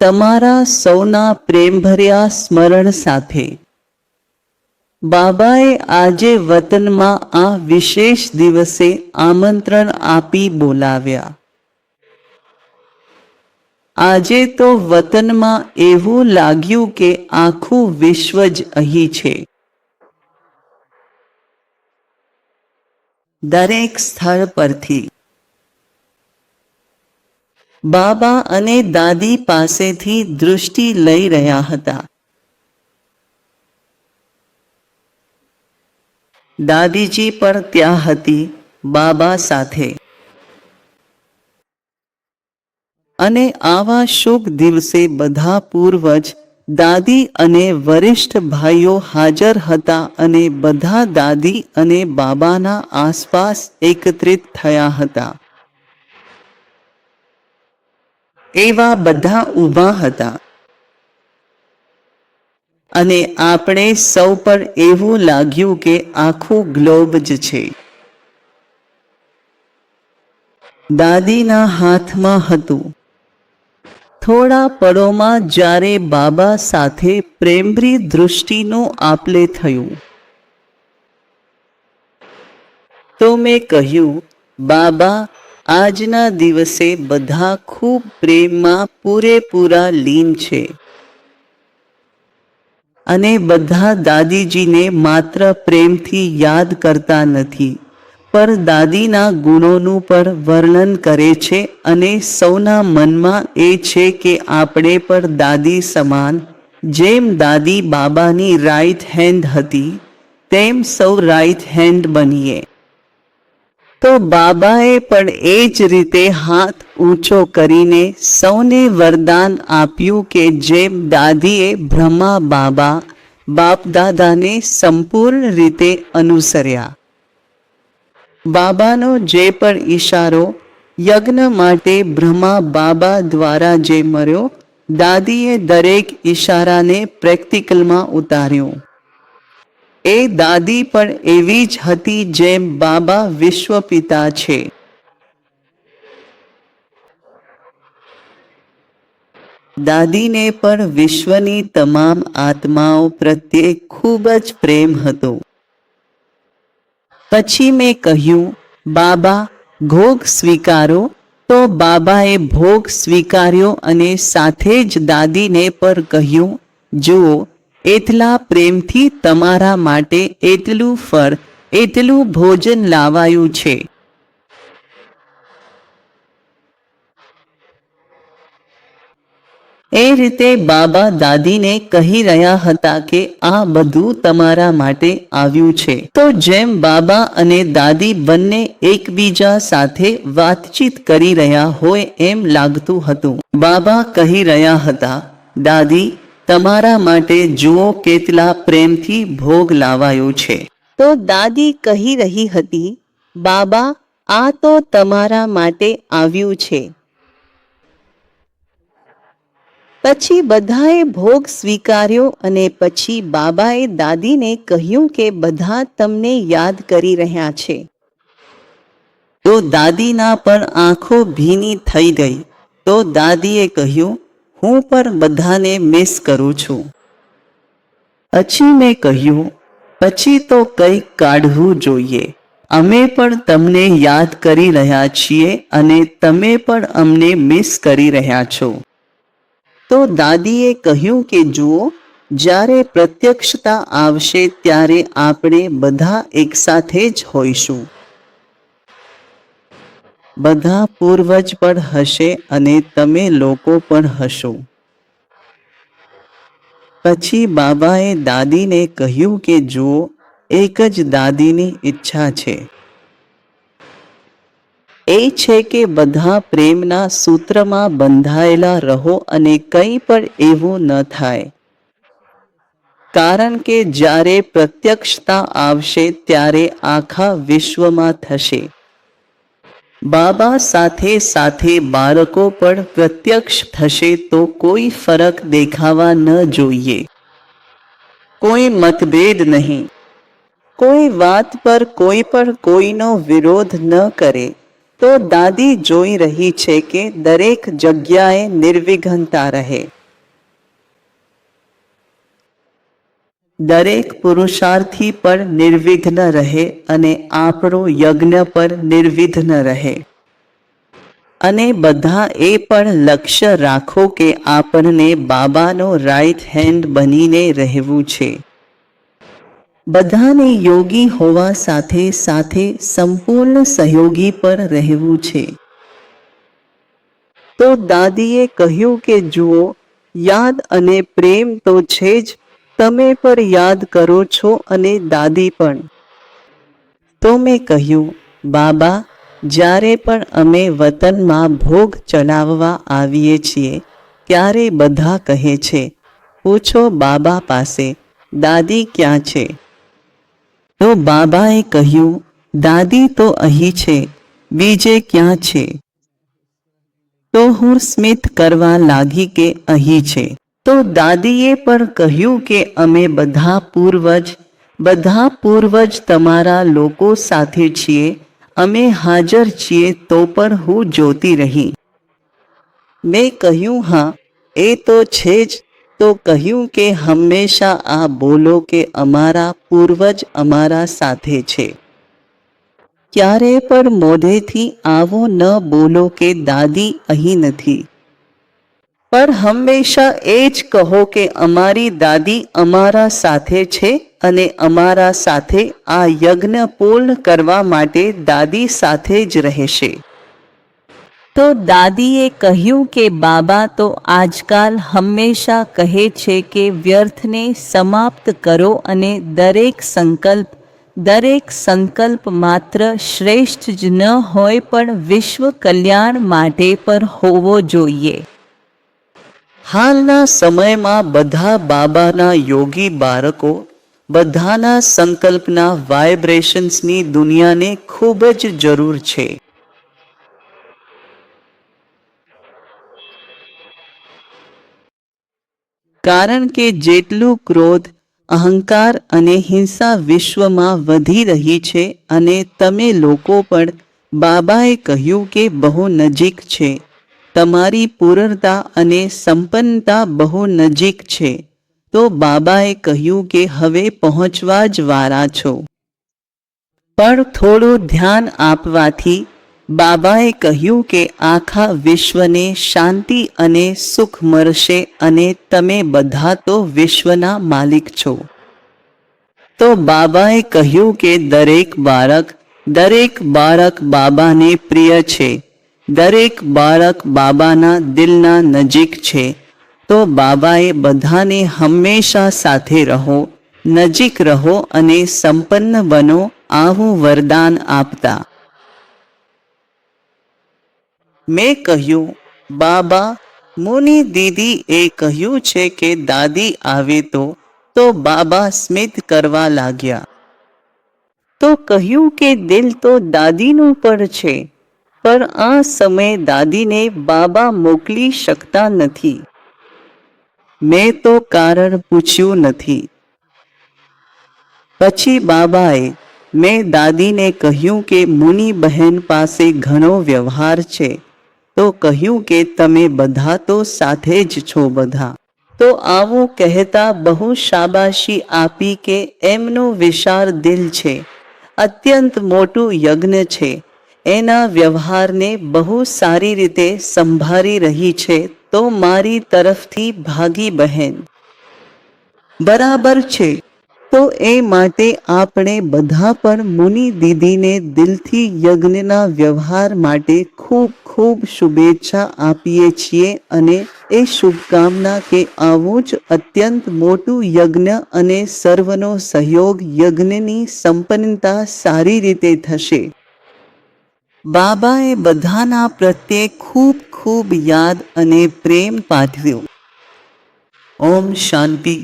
તમારા સૌના પ્રેમભર્યા સ્મરણ સાથે. બાબાએ આજે વતનમાં આ વિશેષ દિવસે આમંત્રણ આપી બોલાવ્યા. આજે તો વતનમાં એવું લાગ્યું કે આખું વિશ્વ જ અહીં છે. દરેક સ્થળ પરથી બાબા અને દાદી પાસેથી દૃષ્ટિ લઈ રહ્યા હતા. દાદીજી પણ ત્યાં હતી, બાબા સાથે. અને આવા શુભ દિવસે બધા પૂર્વજ, દાદી અને વરિષ્ઠ ભાઈઓ હાજર હતા અને બધા દાદી અને બાબાના આસપાસ એકત્રિત થયા હતા. એવા બધા ઊભા હતા. અને આપણે સૌ પર એવું લાગ્યું કે આખું ગ્લોબ જ છે. દાદીના હાથમાં હતું. થોડા પળોમાં જ્યારે બાબા સાથે પ્રેમરી દૃષ્ટિનું આપલે થયું. તો મેં કહ્યું, બાબા આજના દિવસે બધા ખૂબ પ્રેમમાં પૂરેપૂરા લીન છે. અને બધા દાદીજીને માત્ર પ્રેમથી યાદ કરતા નથી પર દાદીના ગુણોનું પણ વર્ણન કરે છે અને સૌના મનમાં એ છે કે આપણે પણ દાદી સમાન, જેમ દાદી બાબાની રાઈટ હેન્ડ હતી, તેમ સૌ રાઈટ હેન્ડ બનીએ. તો બાબાએ પણ એ જ રીતે હાથ ઊંચો કરીને સૌને વરદાન આપ્યું કે જેમ દાદીએ બ્રહ્મા બાબા બાપ દાદાને સંપૂર્ણ રીતે અનુસર્યા. બાબાનો જે પણ ઈશારો યજ્ઞ માટે બ્રહ્મા બાબા દ્વારા જે મળ્યો, દાદીએ દરેક ઈશારાને પ્રેક્ટિકલમાં ઉતાર્યો. એ દાદી પણ એવી જ હતી જેમ બાબા વિશ્વપિતા છે. દાદીને પણ વિશ્વની તમામ આત્માઓ પ્રત્યે ખૂબ જ પ્રેમ હતો. પછી મેં કહ્યું, બાબા, ભોગ સ્વીકારો. તો બાબાએ ભોગ સ્વીકાર્યો અને સાથે જ દાદીને પર કહ્યું, જુઓ એટલા પ્રેમથી તમારા માટે એટલું ફળ, એટલું ભોજન લાવાયું છે. એ રીતે બાબા દાદીને કહી રહ્યા હતા કે આ બધું તમારા માટે આવ્યું છે. તો જેમ બાબા અને દાદી બંને એકબીજા સાથે વાતચીત કરી રહ્યા હોય એમ લાગતું હતું. બાબા કહી રહ્યા હતા, દાદી તમારા માટે જુઓ કેટલા પ્રેમથી ભોગ લાવાયો છે. તો દાદી કહી રહી હતી બાબા આ તો તમારા માટે આવ્યું છે. પછી બધાએ ભોગ સ્વીકાર્યો અને પછી બાબાએ દાદીને કહ્યું કે બધા તમને યાદ કરી રહ્યા છે. તો દાદીના પણ આંખો ભીની થઈ ગઈ. તો દાદીએ કહ્યું હું પણ બધાને મિસ કરું છું. પછી મેં કહ્યું, પછી તો કંઈક કાઢવું જોઈએ. અમે પણ તમને યાદ કરી રહ્યા છીએ અને તમે પણ અમને મિસ કરી રહ્યા છો. તો દાદીએ કહ્યું કે, જુઓ, જ્યારે પ્રત્યક્ષતા આવશે ત્યારે આપણે બધા એકસાથે જ હોઈશું. બધા પૂર્વજ પણ હશે અને તમે લોકો પણ હશો. પછી બાબાએ દાદીને કહ્યું કે, જુઓ, એક જ દાદીની ઈચ્છા છે. એ છે કે બધા પ્રેમના સૂત્રમાં બંધાયેલા રહો અને કંઈ પણ એવું ન થાય. કારણ કે જ્યારે પ્રત્યક્ષતા આવશે ત્યારે આખા વિશ્વમાં થશે. બાબા સાથે સાથે બાળકો પણ પ્રત્યક્ષ થશે તો કોઈ ફરક દેખાવા ન જોઈએ. કોઈ મતભેદ નહીં. કોઈ વાત પર કોઈ પણ કોઈનો વિરોધ ન કરે. તો દાદી જોઈ રહી છે કે દરેક જગ્યાએ નિર્વિઘ્નતા રહે. દરેક પુરુષાર્થી પર નિર્વિઘ્ન રહે અને આપણો યજ્ઞ પર નિર્વિઘ્ન રહે. અને બધા એ પણ લક્ષ્ય રાખો કે આપણને બાબાનો રાઈટ હેન્ડ બનીને રહેવું છે. બધાને યોગી હોવા સાથે સાથે સંપૂર્ણ સહયોગી પર રહેવું છે. તો દાદીએ કહ્યું કે, જુઓ, યાદ અને પ્રેમ તો છે જ તમે પણ યાદ કરો છો અને દાદી પણ. તો મેં કહ્યું, બાબા, જ્યારે પણ અમે વતનમાં ભોગ ચલાવવા આવીએ છીએ, ત્યારે બધા કહે છે, પૂછો બાબા પાસે, દાદી ક્યાં છે તો બાબાએ કહ્યું, દાદી તો અહીં છે, બીજે ક્યાં છે? તો હું સ્મિત કરવા લાગી કે અહીં છે. તો દાદીએ પણ કહ્યું કે અમે બધા પૂર્વજ બધા પૂર્વજ તમારા લોકો સાથે છીએ અમે હાજર છીએ તો પણ હું જોતી રહી મેં કહ્યું હા એ તો છે જ તો કહ્યું કે હંમેશા આ બોલો કે અમારા પૂર્વજ અમારા સાથે છે ક્યારે પણ મોઢેથી આવો ન બોલો કે દાદી અહીં નથી પર હંમેશા એ જ કહો કે અમારી દાદી અમારા સાથે છે અને અમારા સાથે આ યજ્ઞ પૂર્ણ કરવા માટે દાદી સાથે જ રહેશે. તો દાદીએ કહ્યું કે બાબા તો આજકાલ હંમેશા કહે છે કે વ્યર્થને સમાપ્ત કરો અને દરેક સંકલ્પ દરેક સંકલ્પ માત્ર શ્રેષ્ઠ જ ન હોય પણ વિશ્વ કલ્યાણ માટે પર હોવો જોઈએ. હાલના સમયમાં બધા બાબાના યોગી બાળકો બધાના સંકલ્પના વાઇબ્રેશન્સની દુનિયાને ખૂબ જ જરૂર છે. કારણ કે જેટલું ક્રોધ, અહંકાર અને હિંસા વિશ્વમાં વધી રહી છે અને તમે લોકો પણ બાબાએ કહ્યું કે બહુ નજીક છે. તમારી પૂર્ણતા અને સંપન્નતા બહુ નજીક છે. તો બાબાએ કહ્યું કે હવે પહોંચવા જ વારા છો. પણ થોડું ધ્યાન આપવાથી બાબાએ કહ્યું કે આખા વિશ્વને શાંતિ અને સુખ મળશે અને તમે બધા તો વિશ્વના માલિક છો. તો બાબાએ કહ્યું કે દરેક બાળક દરેક બાળક બાબાને પ્રિય છે. દરેક બાળક બાબાના દિલના નજીક છે, તો બાબાએ બધાને હંમેશા સાથે રહો, નજીક રહો અને સંપન્ન બનો આવું વરદાન આપતા. મેં કહ્યું, બાબા, મુનિ દીદી એ કહ્યું છે કે દાદી આવે તો તો બાબા સ્મિત કરવા લાગ્યા. તો કહ્યું કે દિલ તો દાદીનું પણ છે. પણ આ સમયે દાદીને બાબા મોકલી શકતા નથી. મેં તો કારણ પૂછ્યું નથી. પછી બાબાએ મેં દાદીને કહ્યું કે મુનિ બહેન પાસે ઘણો વ્યવહાર છે. તો કહ્યું કે તમે બધા તો સાથે જ છો બધા. તો આવું કહેતા બહુ શાબાશી આપી કે એમનું વિશાળ દિલ છે. અત્યંત મોટું યજ્ઞ છે. એના વ્યવહારને બહુ સારી રીતે સંભાળી રહી છે તો મારી તરફથી ભાગી બહેન. બરાબર છે. તો એ માટે આપણે બધા પણ મુનિ દીદીને દિલથી યજ્ઞના વ્યવહાર માટે ખૂબ ખૂબ શુભેચ્છા આપીએ છીએ અને એ શુભકામના કે આવું જ અત્યંત મોટું યજ્ઞ અને સર્વનો સહયોગ યજ્ઞની સંપન્નતા સારી રીતે થશે. બાબાએ બધાના પ્રત્યે ખૂબ ખૂબ યાદ અને પ્રેમ પાઠવ્યો. ઓમ શાંતિ.